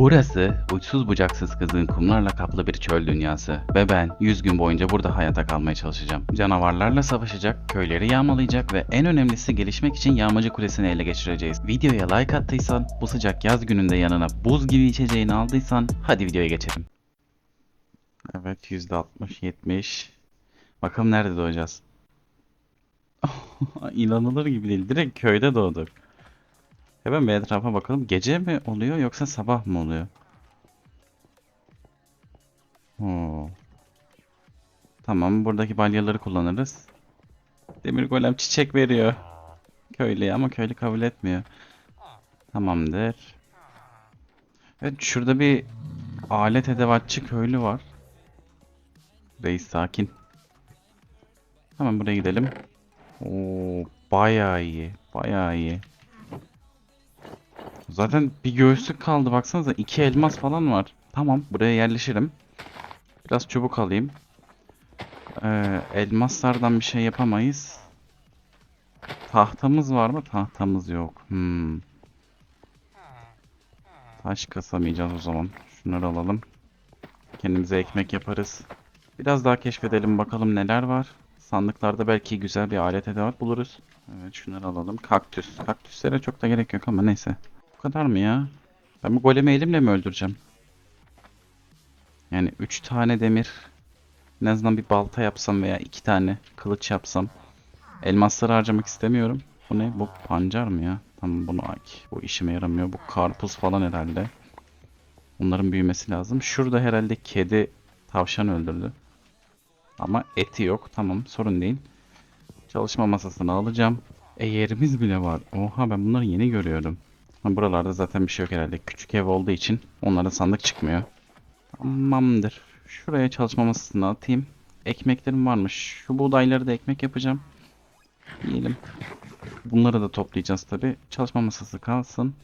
Burası uçsuz bucaksız kızgın kumlarla kaplı bir çöl dünyası ve ben 100 gün boyunca burada hayata kalmaya çalışacağım. Canavarlarla savaşacak, köyleri yağmalayacak ve en önemlisi gelişmek için yağmacı kulesini ele geçireceğiz. Videoya like attıysan, bu sıcak yaz gününde yanına buz gibi içeceğini aldıysan hadi videoya geçelim. Evet %60, 70. Bakalım nerede doğacağız? İnanılır gibi değil. Direkt köyde doğduk. Hemen bir etrafa bakalım. Gece mi oluyor yoksa sabah mı oluyor? Oo. Tamam buradaki balyaları kullanırız. Demir golem çiçek veriyor. Köylüye ama köylü kabul etmiyor. Tamamdır. Evet şurada bir alet edevatçı köylü var. Reis sakin. Hemen buraya gidelim. Oo, bayağı iyi. Bayağı iyi. Zaten bir göğüslük kaldı baksanıza. iki elmas falan var. Tamam buraya yerleşirim. Biraz çubuk alayım. Ee, elmaslardan bir şey yapamayız. Tahtamız var mı? Tahtamız yok. Hmm. Taş kasamayacağız o zaman. Şunları alalım. Kendimize ekmek yaparız. Biraz daha keşfedelim bakalım neler var. Sandıklarda belki güzel bir alet edevat buluruz. Evet şunları alalım. Kaktüs. Kaktüslere çok da gerek yok ama neyse. Bu kadar mı ya? Ben bu golemi elimle mi öldüreceğim? Yani 3 tane demir. En azından bir balta yapsam veya 2 tane kılıç yapsam. Elmasları harcamak istemiyorum. Bu ne? Bu pancar mı ya? Tamam bunu ay. Bu işime yaramıyor. Bu karpuz falan herhalde. Bunların büyümesi lazım. Şurada herhalde kedi tavşan öldürdü. Ama eti yok. Tamam sorun değil. Çalışma masasını alacağım. E yerimiz bile var. Oha ben bunları yeni görüyorum. Buralarda zaten bir şey yok herhalde. Küçük ev olduğu için onlara sandık çıkmıyor. Tamamdır. Şuraya çalışma masasını atayım. Ekmeklerim varmış. Şu buğdayları da ekmek yapacağım. Yiyelim. Bunları da toplayacağız tabi. Çalışma masası kalsın.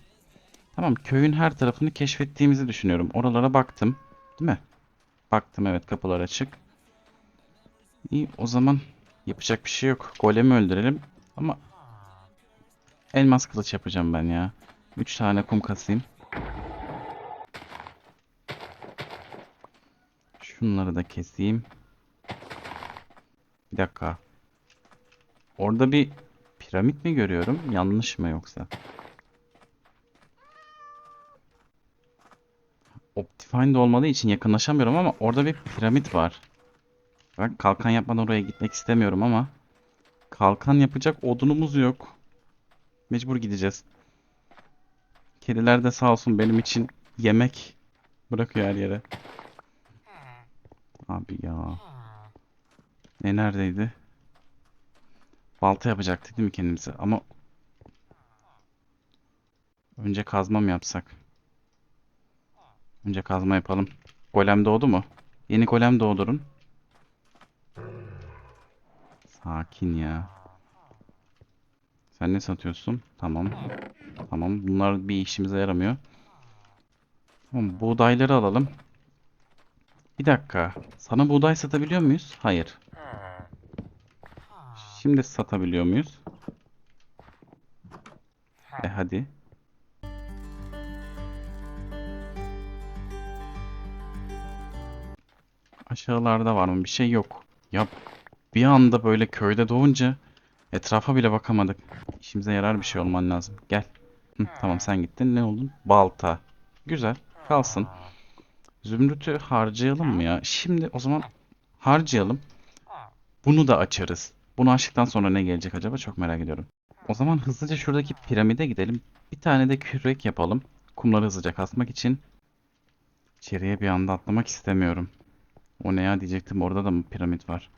Tamam köyün her tarafını keşfettiğimizi düşünüyorum. Oralara baktım. Değil mi? Baktım evet kapılar açık. İyi o zaman yapacak bir şey yok. Golemi öldürelim. Ama elmas kılıç yapacağım ben ya. 3 tane kum kasayım. Şunları da keseyim. Bir dakika. Orada bir piramit mi görüyorum? Yanlış mı yoksa? Optifine'de olmadığı için yakınlaşamıyorum ama orada bir piramit var. Ben kalkan yapmadan oraya gitmek istemiyorum ama kalkan yapacak odunumuz yok. Mecbur gideceğiz. Kediler de sağ olsun benim için yemek bırakıyor her yere. Abi ya. Ne neredeydi? Balta yapacaktık değil mi kendimize? Ama önce kazma mı yapsak? Önce kazma yapalım. Golem doğdu mu? Yeni golem doğdurun. Sakin ya. Sen ne satıyorsun? Tamam. Tamam. Bunlar bir işimize yaramıyor. Tamam. Buğdayları alalım. Bir dakika. Sana buğday satabiliyor muyuz? Hayır. Şimdi satabiliyor muyuz? E hadi. Aşağılarda var mı? Bir şey yok. Ya bir anda böyle köyde doğunca etrafa bile bakamadık. İşimize yarar bir şey olman lazım. Gel. Hı, tamam sen gittin. Ne oldun? Balta. Güzel. Kalsın. Zümrüt'ü harcayalım mı ya? Şimdi o zaman harcayalım. Bunu da açarız. Bunu açtıktan sonra ne gelecek acaba? Çok merak ediyorum. O zaman hızlıca şuradaki piramide gidelim. Bir tane de kürek yapalım. Kumları hızlıca kasmak için. İçeriye bir anda atlamak istemiyorum. O ne ya diyecektim. Orada da mı piramit var?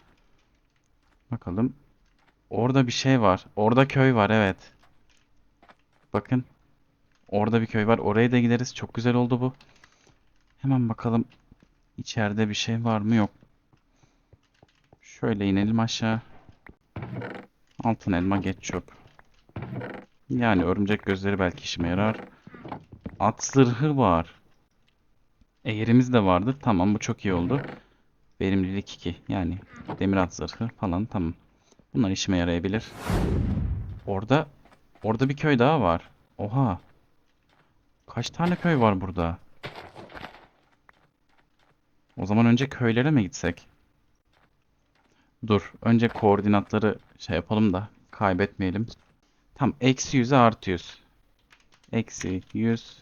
Bakalım. Orada bir şey var. Orada köy var evet. Bakın. Orada bir köy var. Oraya da gideriz. Çok güzel oldu bu. Hemen bakalım. İçeride bir şey var mı yok. Şöyle inelim aşağı. Altın elma geç çöp. Yani örümcek gözleri belki işime yarar. At zırhı var. Eğerimiz de vardı. Tamam bu çok iyi oldu. Verimlilik 2. Yani demir at zırhı falan tamam. Bunlar işime yarayabilir. Orada orada bir köy daha var. Oha. Kaç tane köy var burada? O zaman önce köylere mi gitsek? Dur. Önce koordinatları şey yapalım da kaybetmeyelim. Tam eksi 100'e artı 100. Eksi 100.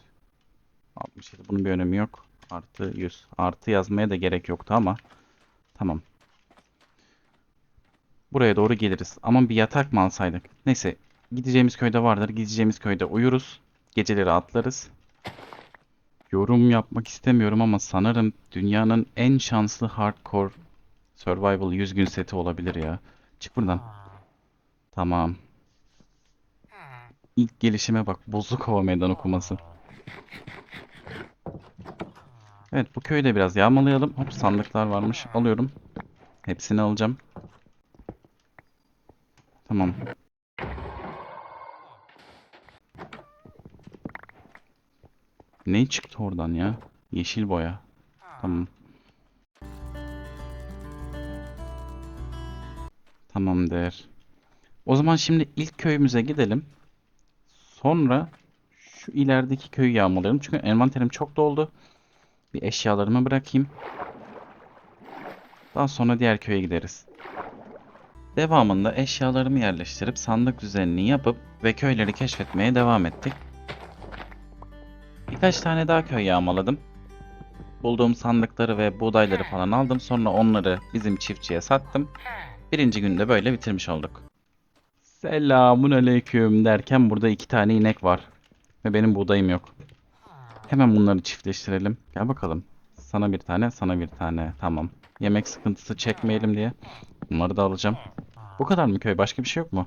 67. Bunun bir önemi yok. Artı 100. Artı yazmaya da gerek yoktu ama. Tamam. Buraya doğru geliriz. Ama bir yatak mı alsaydık? Neyse. Gideceğimiz köyde vardır. Gideceğimiz köyde uyuruz. Geceleri atlarız. Yorum yapmak istemiyorum ama sanırım dünyanın en şanslı hardcore survival 100 gün seti olabilir ya. Çık buradan. Tamam. İlk gelişime bak. Buzlu kova meydan okuması. Evet bu köyü de biraz yağmalayalım. Hop sandıklar varmış. Alıyorum. Hepsini alacağım. Tamam. Ne çıktı oradan ya? Yeşil boya. Tamam. Tamamdır. O zaman şimdi ilk köyümüze gidelim. Sonra şu ilerideki köyü yağmalayalım. Çünkü envanterim çok doldu. Bir eşyalarımı bırakayım. Daha sonra diğer köye gideriz. Devamında eşyalarımı yerleştirip sandık düzenini yapıp ve köyleri keşfetmeye devam ettik. Birkaç tane daha köy yağmaladım. Bulduğum sandıkları ve buğdayları falan aldım. Sonra onları bizim çiftçiye sattım. Birinci günde böyle bitirmiş olduk. Selamun aleyküm derken burada iki tane inek var. Ve benim buğdayım yok. Hemen bunları çiftleştirelim. Gel bakalım. Sana bir tane, sana bir tane. Tamam. Yemek sıkıntısı çekmeyelim diye. Bunları da alacağım. Bu kadar mı köy? Başka bir şey yok mu?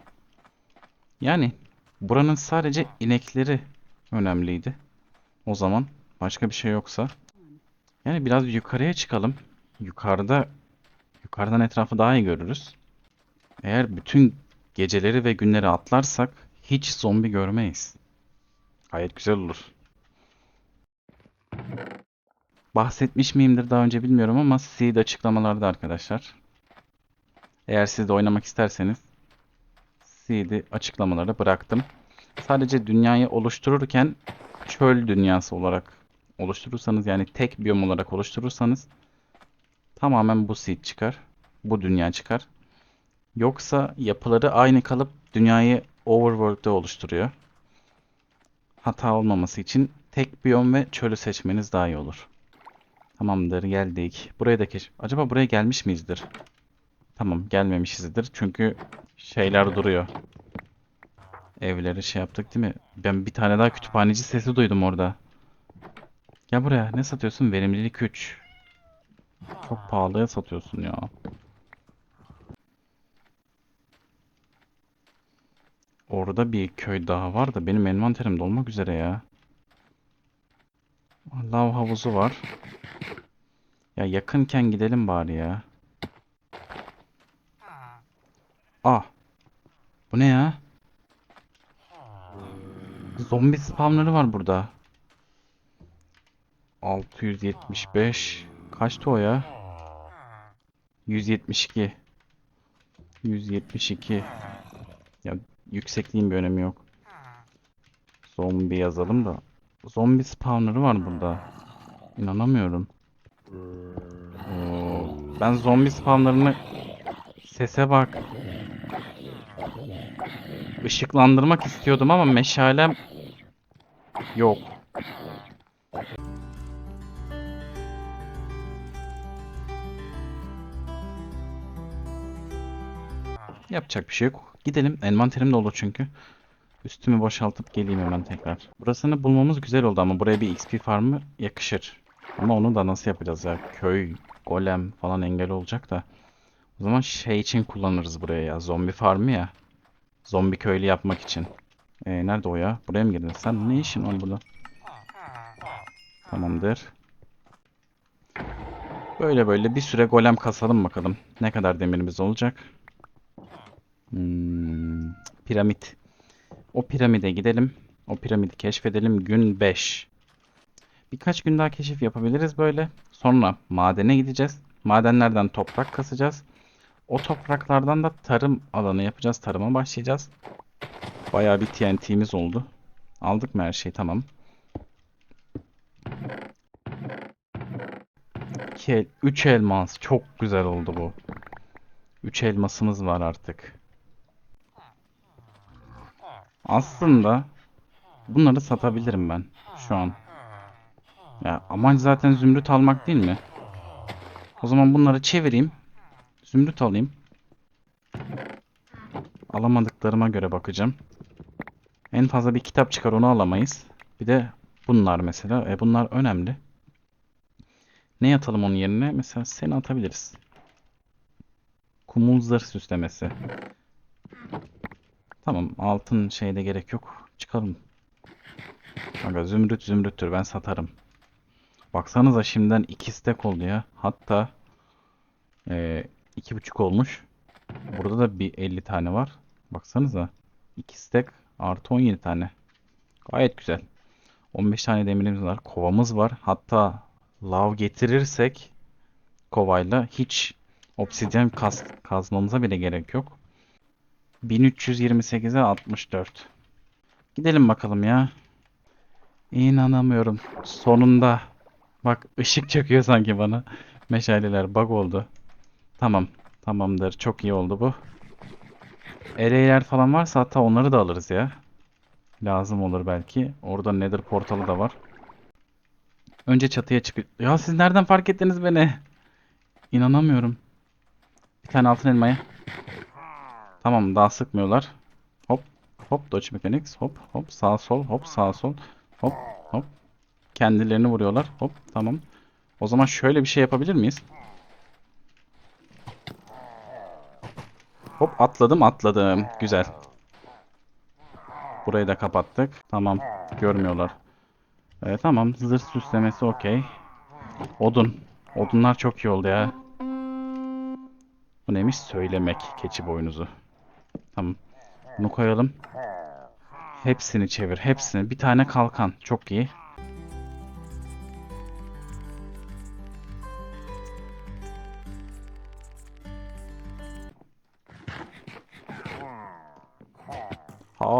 Yani buranın sadece inekleri önemliydi. O zaman başka bir şey yoksa. Yani biraz yukarıya çıkalım. Yukarıda yukarıdan etrafı daha iyi görürüz. Eğer bütün geceleri ve günleri atlarsak hiç zombi görmeyiz. Gayet güzel olur. Bahsetmiş miyimdir daha önce bilmiyorum ama seed açıklamalarda arkadaşlar. Eğer siz de oynamak isterseniz seed'i açıklamalara bıraktım. Sadece dünyayı oluştururken çöl dünyası olarak oluşturursanız yani tek biyom olarak oluşturursanız tamamen bu seed çıkar. Bu dünya çıkar. Yoksa yapıları aynı kalıp dünyayı overworld'de oluşturuyor. Hata olmaması için tek biyom ve çölü seçmeniz daha iyi olur. Tamamdır geldik. Buraya da keş... Acaba buraya gelmiş miyizdir? Tamam gelmemişizdir. Çünkü şeyler duruyor. Evleri şey yaptık değil mi? Ben bir tane daha kütüphaneci sesi duydum orada. Gel buraya. Ne satıyorsun? Verimlilik 3. Çok pahalıya satıyorsun ya. Orada bir köy daha var da benim envanterim dolmak üzere ya. Lav havuzu var. Ya yakınken gidelim bari ya. Ah. Ne ya? Zombi spamları var burada. 675. Kaçtı o ya? 172. 172. Ya yüksekliğin bir önemi yok. Zombi yazalım da. Zombi spawner'ı var burada. İnanamıyorum. Oo, ben zombi spawnlarını sese bak. Işıklandırmak istiyordum ama meşalem yok. Yapacak bir şey yok. Gidelim. Envanterim dolu çünkü. Üstümü boşaltıp geleyim hemen tekrar. Burasını bulmamız güzel oldu ama buraya bir XP farmı yakışır. Ama onu da nasıl yapacağız ya? Köy, golem falan engel olacak da. O zaman şey için kullanırız buraya ya. Zombi farmı ya. Zombi köylü yapmak için. Ee, nerede o ya? Buraya mı girdin? Sen ne işin var burada? Tamamdır. Böyle böyle bir süre golem kasalım bakalım. Ne kadar demirimiz olacak? Hmm, piramit. O piramide gidelim. O piramidi keşfedelim. Gün 5. Birkaç gün daha keşif yapabiliriz böyle. Sonra madene gideceğiz. Madenlerden toprak kasacağız. O topraklardan da tarım alanı yapacağız. Tarıma başlayacağız. Bayağı bir TNT'miz oldu. Aldık mı her şeyi? Tamam. İki el, elmas. Çok güzel oldu bu. Üç elmasımız var artık. Aslında bunları satabilirim ben şu an. Ya amaç zaten zümrüt almak değil mi? O zaman bunları çevireyim. Zümrüt alayım. Alamadıklarıma göre bakacağım. En fazla bir kitap çıkar onu alamayız. Bir de bunlar mesela. E, bunlar önemli. Ne atalım onun yerine? Mesela seni atabiliriz. Kumul zırh süslemesi. Tamam altın şeyde gerek yok. Çıkalım. Kanka zümrüt zümrüttür ben satarım. Baksanıza şimdiden iki stack oldu ya. Hatta e, 2,5 olmuş. Burada da bir 50 tane var. Baksanıza. 2 stack artı 17 tane. Gayet güzel. 15 tane demirimiz var. Kovamız var. Hatta lav getirirsek kovayla hiç obsidyen kaz kazmamıza bile gerek yok. 1328'e 64. Gidelim bakalım ya. İnanamıyorum. Sonunda. Bak ışık çöküyor sanki bana. Meşaleler bug oldu. Tamam. Tamamdır. Çok iyi oldu bu. Eleyler falan varsa hatta onları da alırız ya. Lazım olur belki. Orada Nether portalı da var. Önce çatıya çık. Ya siz nereden fark ettiniz beni? İnanamıyorum. Bir tane altın elmaya. Tamam daha sıkmıyorlar. Hop hop dodge mechanics hop hop sağ sol hop sağ sol hop hop. Kendilerini vuruyorlar. Hop tamam. O zaman şöyle bir şey yapabilir miyiz? Hop atladım atladım. Güzel. Burayı da kapattık. Tamam. Görmüyorlar. Ee, tamam. Zırh süslemesi okey. Odun. Odunlar çok iyi oldu ya. Bu neymiş? Söylemek. Keçi boynuzu. Tamam. Bunu koyalım. Hepsini çevir. Hepsini. Bir tane kalkan. Çok iyi.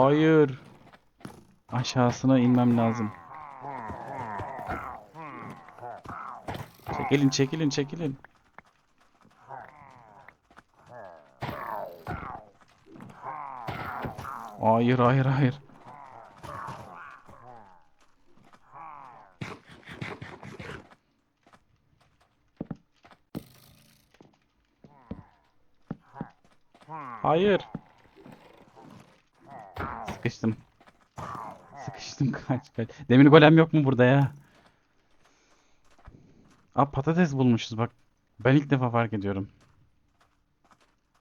Hayır. Aşağısına inmem lazım. Çekilin, çekilin, çekilin. Hayır, hayır, hayır. Kaç. Demir golem yok mu burada ya? Aa patates bulmuşuz bak. Ben ilk defa fark ediyorum.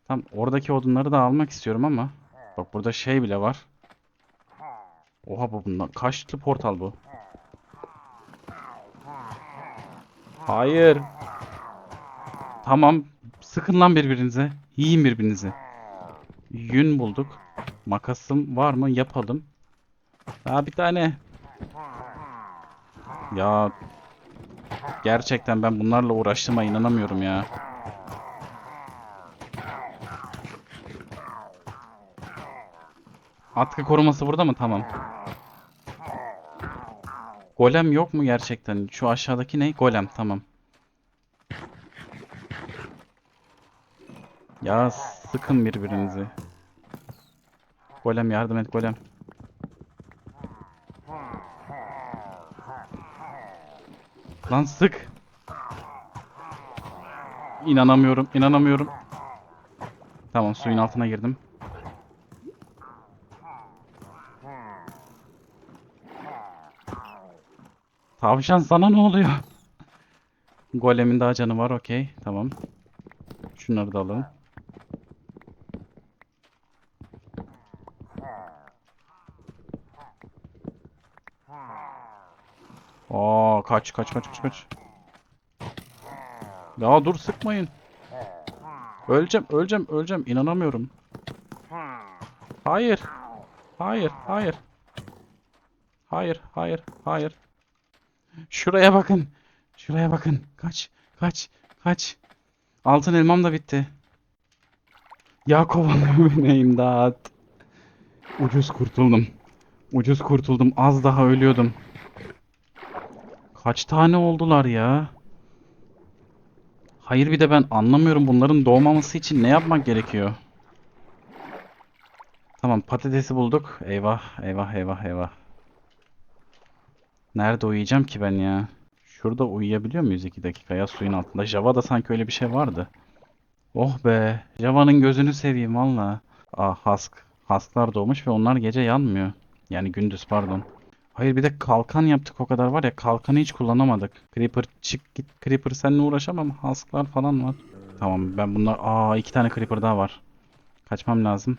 Tam oradaki odunları da almak istiyorum ama. Bak burada şey bile var. Oha bu bundan. Kaçlı portal bu? Hayır. Tamam. Sıkın lan birbirinize. Yiyin birbirinizi. Yün bulduk. Makasım var mı? Yapalım. Daha bir tane. Ya gerçekten ben bunlarla uğraştığıma inanamıyorum ya. Atkı koruması burada mı? Tamam. Golem yok mu gerçekten? Şu aşağıdaki ne? Golem tamam. Ya sıkın birbirinizi. Golem yardım et golem. Lan sık. İnanamıyorum, inanamıyorum. Tamam, suyun altına girdim. Tavşan sana ne oluyor? Golemin daha canı var, okey. Tamam. Şunları da alalım. Aa kaç kaç kaç kaç kaç. Ya dur sıkmayın. Öleceğim öleceğim öleceğim inanamıyorum. Hayır. Hayır hayır. Hayır hayır hayır. Şuraya bakın. Şuraya bakın. Kaç kaç kaç. Altın elmam da bitti. Ya kovalıyor beni imdat. Ucuz kurtuldum. Ucuz kurtuldum. Az daha ölüyordum. Kaç tane oldular ya? Hayır bir de ben anlamıyorum bunların doğmaması için ne yapmak gerekiyor? Tamam patatesi bulduk. Eyvah eyvah eyvah eyvah. Nerede uyuyacağım ki ben ya? Şurada uyuyabiliyor muyuz 2 dakikaya suyun altında? Java'da sanki öyle bir şey vardı. Oh be. Java'nın gözünü seveyim valla. Ah Husk. Husklar doğmuş ve onlar gece yanmıyor. Yani gündüz pardon. Hayır bir de kalkan yaptık o kadar var ya kalkanı hiç kullanamadık. Creeper çık git Creeper seninle uğraşamam. Husklar falan var. Tamam ben bunlar... Aa iki tane Creeper daha var. Kaçmam lazım.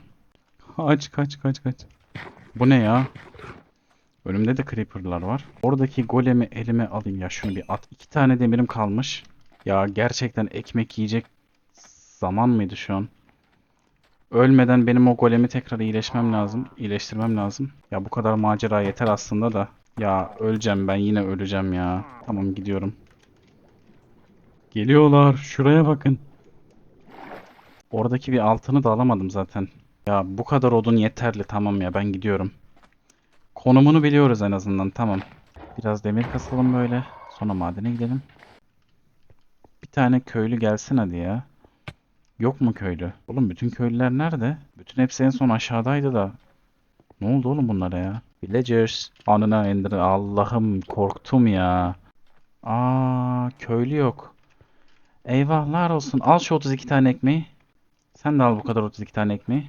Kaç kaç kaç kaç. Bu ne ya? Önümde de Creeper'lar var. Oradaki golemi elime alayım ya şunu bir at. İki tane demirim kalmış. Ya gerçekten ekmek yiyecek zaman mıydı şu an? Ölmeden benim o golemi tekrar iyileşmem lazım. iyileştirmem lazım. Ya bu kadar macera yeter aslında da. Ya öleceğim ben yine öleceğim ya. Tamam gidiyorum. Geliyorlar. Şuraya bakın. Oradaki bir altını da alamadım zaten. Ya bu kadar odun yeterli tamam ya ben gidiyorum. Konumunu biliyoruz en azından tamam. Biraz demir kasalım böyle. Sonra madene gidelim. Bir tane köylü gelsin hadi ya. Yok mu köylü? Oğlum bütün köylüler nerede? Bütün hepsi en son aşağıdaydı da. Ne oldu oğlum bunlara ya? Villagers. Anına indir. Allah'ım korktum ya. Aa köylü yok. Eyvahlar olsun. Al şu 32 tane ekmeği. Sen de al bu kadar 32 tane ekmeği.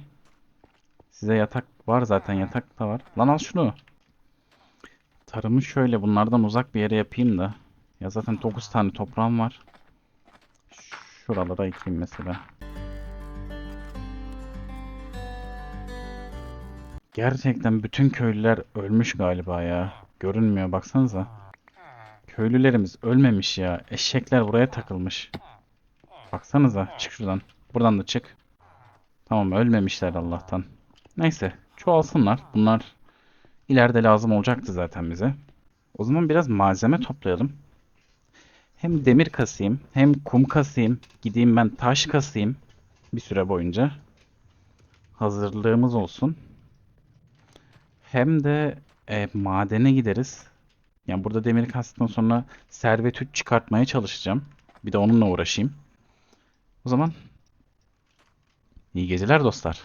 Size yatak var zaten yatak da var. Lan al şunu. Tarımı şöyle bunlardan uzak bir yere yapayım da. Ya zaten 9 tane toprağım var. Şuralara ekeyim mesela. Gerçekten bütün köylüler ölmüş galiba ya. Görünmüyor baksanıza. Köylülerimiz ölmemiş ya. Eşekler buraya takılmış. Baksanıza çık şuradan. Buradan da çık. Tamam ölmemişler Allah'tan. Neyse çoğalsınlar. Bunlar ileride lazım olacaktı zaten bize. O zaman biraz malzeme toplayalım. Hem demir kasayım, hem kum kasayım. Gideyim ben taş kasayım bir süre boyunca. Hazırlığımız olsun. Hem de e, madene gideriz. Yani burada demir kastıktan sonra servet 3 çıkartmaya çalışacağım. Bir de onunla uğraşayım. O zaman iyi geceler dostlar.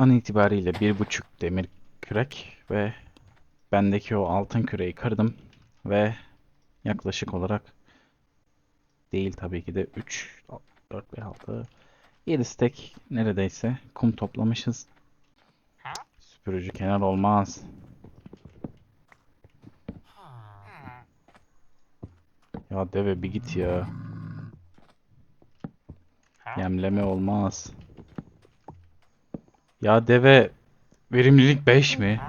An itibariyle bir buçuk demir kürek ve bendeki o altın küreği kırdım ve yaklaşık olarak değil tabii ki de 3, 4 ve 6, 7 stek neredeyse kum toplamışız. Süpürücü kenar olmaz. Ya deve bir git ya. Yemleme olmaz. Ya deve verimlilik 5 mi?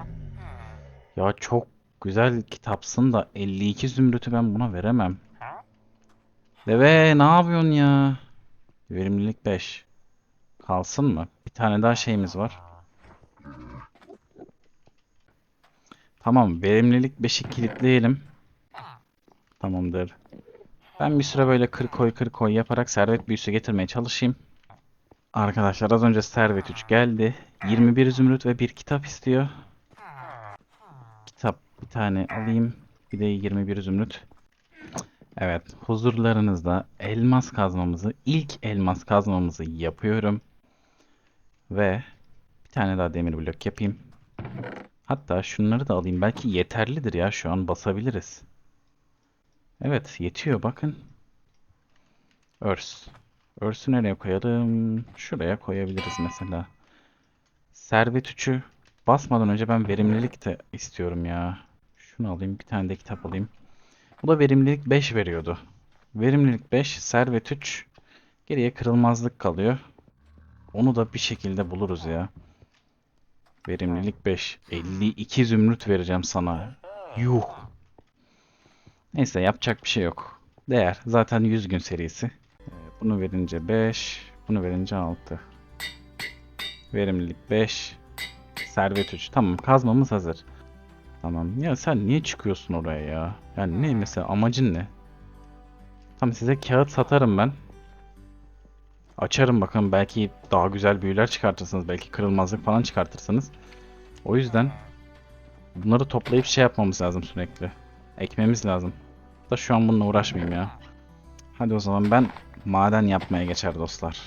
Ya çok güzel kitapsın da 52 zümrütü ben buna veremem. Deve ne yapıyorsun ya? Verimlilik 5. Kalsın mı? Bir tane daha şeyimiz var. Tamam, verimlilik 5'i kilitleyelim. Tamamdır. Ben bir süre böyle kır koy kır koy yaparak servet büyüsü getirmeye çalışayım. Arkadaşlar az önce Servet 3 geldi. 21 zümrüt ve bir kitap istiyor. Kitap bir tane alayım. Bir de 21 zümrüt. Evet, huzurlarınızda elmas kazmamızı, ilk elmas kazmamızı yapıyorum. Ve bir tane daha demir blok yapayım. Hatta şunları da alayım. Belki yeterlidir ya şu an basabiliriz. Evet, yetiyor bakın. Örs. Örsü nereye koyalım? Şuraya koyabiliriz mesela. Servet 3'ü basmadan önce ben verimlilik de istiyorum ya. Şunu alayım. Bir tane de kitap alayım. Bu da verimlilik 5 veriyordu. Verimlilik 5, servet 3. Geriye kırılmazlık kalıyor. Onu da bir şekilde buluruz ya. Verimlilik 5. 52 zümrüt vereceğim sana. Yuh. Neyse yapacak bir şey yok. Değer. Zaten 100 gün serisi. Bunu verince 5, bunu verince 6. Verimlilik 5, servet 3. Tamam kazmamız hazır. Tamam. Ya sen niye çıkıyorsun oraya ya? Yani ne mesela amacın ne? Tamam size kağıt satarım ben. Açarım bakın belki daha güzel büyüler çıkartırsınız. Belki kırılmazlık falan çıkartırsınız. O yüzden bunları toplayıp şey yapmamız lazım sürekli. Ekmemiz lazım. Da şu an bununla uğraşmayayım ya. Hadi o zaman ben maden yapmaya geçer dostlar.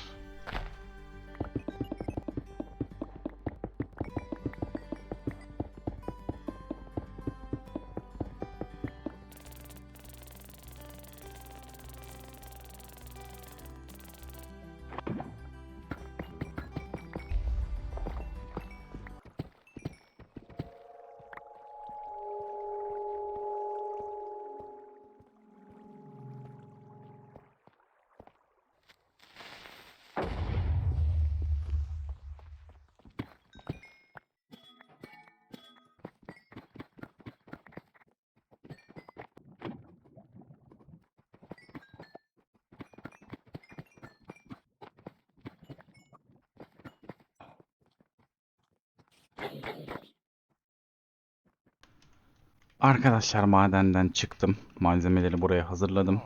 Arkadaşlar madenden çıktım. Malzemeleri buraya hazırladım.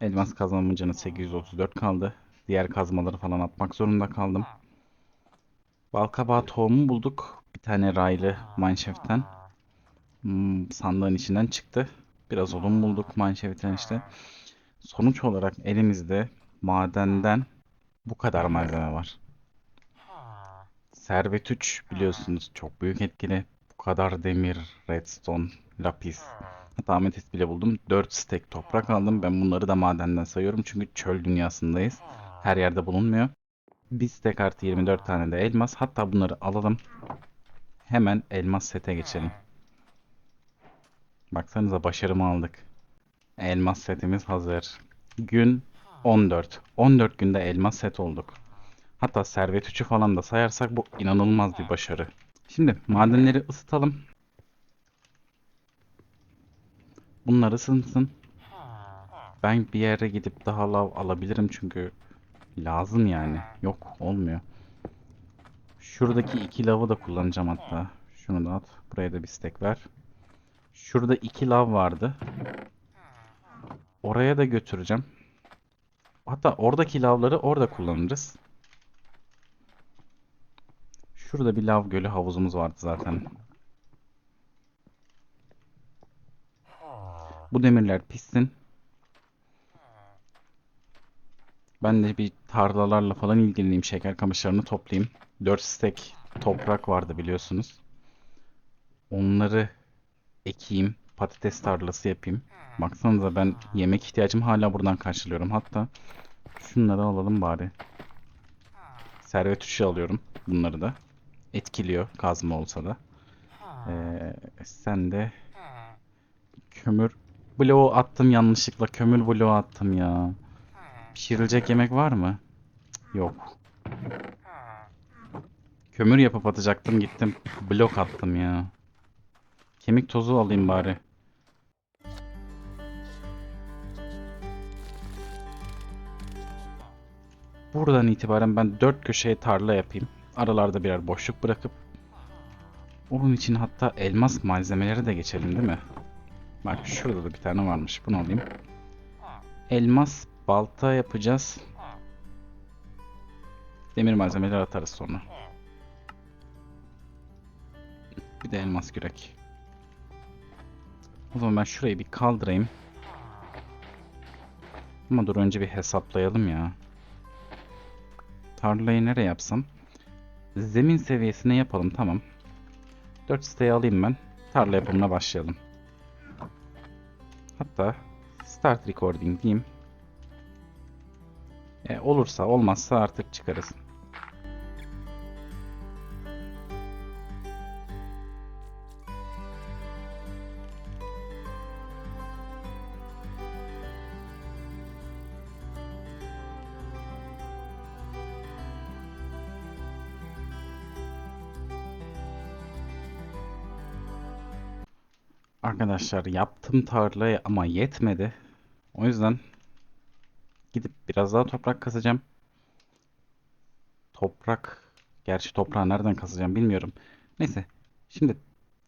Elmas kazmamın canı 834 kaldı. Diğer kazmaları falan atmak zorunda kaldım. Balkabağı tohumu bulduk. Bir tane raylı mineshaft'ten. Hmm, sandığın içinden çıktı. Biraz odun bulduk mineshaft'ten işte. Sonuç olarak elimizde madenden bu kadar malzeme var. Servet 3 biliyorsunuz çok büyük etkili. Bu kadar demir, redstone, lapis. Hatta ametist bile buldum. 4 stek toprak aldım. Ben bunları da madenden sayıyorum. Çünkü çöl dünyasındayız. Her yerde bulunmuyor. Bir stek artı 24 tane de elmas. Hatta bunları alalım. Hemen elmas sete geçelim. Baksanıza başarımı aldık. Elmas setimiz hazır. Gün 14. 14 günde elmas set olduk. Hatta servet 3'ü falan da sayarsak bu inanılmaz bir başarı. Şimdi madenleri ısıtalım. Bunlar ısınsın. Ben bir yere gidip daha lav alabilirim çünkü lazım yani. Yok olmuyor. Şuradaki iki lavı da kullanacağım hatta. Şunu da at. Buraya da bir stack ver. Şurada iki lav vardı. Oraya da götüreceğim. Hatta oradaki lavları orada kullanırız. Şurada bir lav gölü havuzumuz vardı zaten. Bu demirler pişsin. Ben de bir tarlalarla falan ilgileneyim. Şeker kamışlarını toplayayım. 4 stek toprak vardı biliyorsunuz. Onları ekeyim. Patates tarlası yapayım. Baksanıza ben yemek ihtiyacımı hala buradan karşılıyorum. Hatta şunları alalım bari. Servet uşu alıyorum. Bunları da. Etkiliyor kazma olsa da. Ee, sen de kömür bloğu attım yanlışlıkla. Kömür bloğu attım ya. Pişirilecek yemek var mı? Yok. Kömür yapıp atacaktım gittim. Blok attım ya. Kemik tozu alayım bari. Buradan itibaren ben dört köşeye tarla yapayım. Aralarda birer boşluk bırakıp onun için hatta elmas malzemeleri de geçelim değil mi? Bak şurada da bir tane varmış. Bunu alayım. Elmas balta yapacağız. Demir malzemeleri atarız sonra. Bir de elmas kürek. O zaman ben şurayı bir kaldırayım. Ama dur önce bir hesaplayalım ya. Tarlayı nereye yapsam? Zemin seviyesine yapalım tamam. 4 siteyi alayım ben. Tarla yapımına başlayalım. Hatta start recording diyeyim. E, olursa olmazsa artık çıkarız. Arkadaşlar yaptım tarlayı ama yetmedi. O yüzden gidip biraz daha toprak kazacağım. Toprak, gerçi toprağı nereden kazacağım bilmiyorum. Neyse, şimdi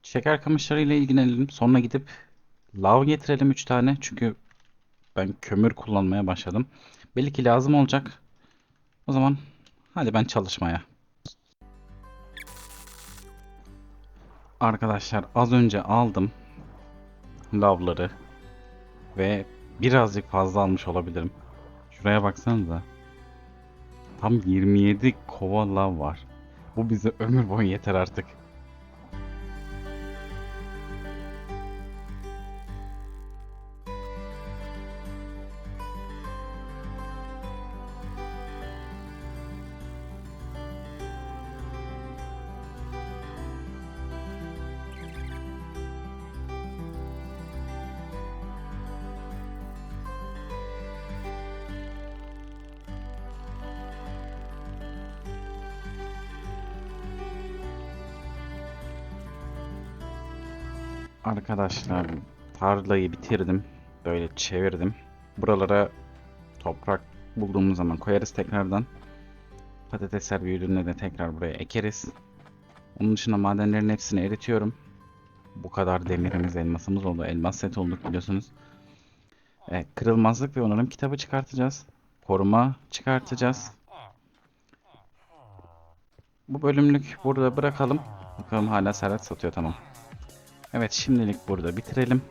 şeker kamışları ile ilgilenelim. Sonra gidip lav getirelim 3 tane. Çünkü ben kömür kullanmaya başladım. Belli ki lazım olacak. O zaman hadi ben çalışmaya. Arkadaşlar az önce aldım lavları ve birazcık fazla almış olabilirim. Şuraya baksanıza. Tam 27 kova lav var. Bu bize ömür boyu yeter artık. Arkadaşlar tarlayı bitirdim. Böyle çevirdim. Buralara toprak bulduğumuz zaman koyarız tekrardan. Patatesler büyüdüğünde de tekrar buraya ekeriz. Onun dışında madenlerin hepsini eritiyorum. Bu kadar demirimiz, elmasımız oldu. Elmas set olduk biliyorsunuz. E, kırılmazlık ve onarım kitabı çıkartacağız. Koruma çıkartacağız. Bu bölümlük burada bırakalım. Bakalım hala servet satıyor tamam. Evet şimdilik burada bitirelim.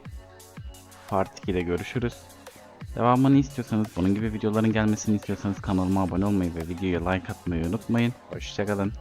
Part 2'de görüşürüz. Devamını istiyorsanız, bunun gibi videoların gelmesini istiyorsanız kanalıma abone olmayı ve videoya like atmayı unutmayın. Hoşçakalın.